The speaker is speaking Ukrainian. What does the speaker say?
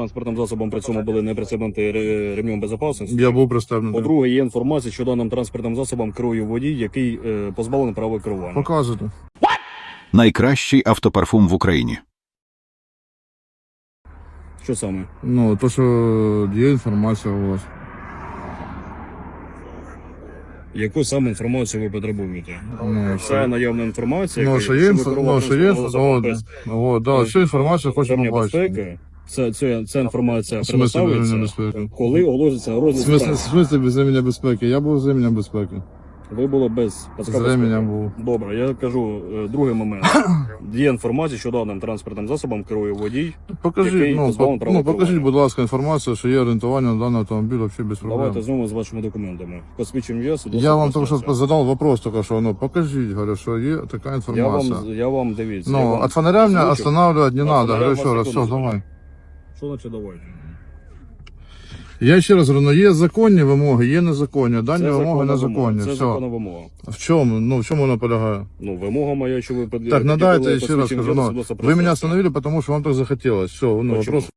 Транспортним засобом при цьому були не пристебнуті ре- ремнем безпечності. Я був пристебнений. По-друге, є інформація, що даним транспортним засобом керує водій, який е, позбавлений права керування. Показуйте. Найкращий автопарфум в Україні. Що саме? Ну, то, що є інформація у вас. Яку саме інформацію ви потребуєте? Ну, Це наявна інформація. Ну, яка- що є, ви інфо- керували ну, що є, транспортним засобом о, без о, да, всю інформацію побачити. безпеки. Це, це, ця інформація В смислі предоставиться, безпеки? коли оголоситься В розгляд смислі, в справи. смислі без ремня безпеки? Я був з ремня безпеки. Ви були без З ременем був. Добре, я кажу е, другий момент. Є інформація, що даним транспортним засобом керує водій. Покажіть, Який ну, позбавлений по, права ну, покажіть, керування. будь ласка, інформацію, що є орієнтування на даний автомобіль взагалі без проблем. Давайте знову з вашими документами. Посвідчим ЄС. Я вам тільки що задав вопрос, тільки що, ну, покажіть, говорю, що є така Я інформація. вам, я вам дивіться. я Ну, вам от фонаря озвучив. останавливать не От надо. фонаря Говорю вас еще раз, все, давай. Що значить давайте? Я ще раз говорю, ну є законні вимоги, є незаконні. Дані Це вимоги законна вимога. незаконні. Це Все. законна вимога. В чому? Ну, в чому вона полягає? Ну, вимога моя, що ви Так, надайте, я ще раз кажу. ну, ви мене остановили, тому що вам так захотілося. Все, ну, Почему? вопрос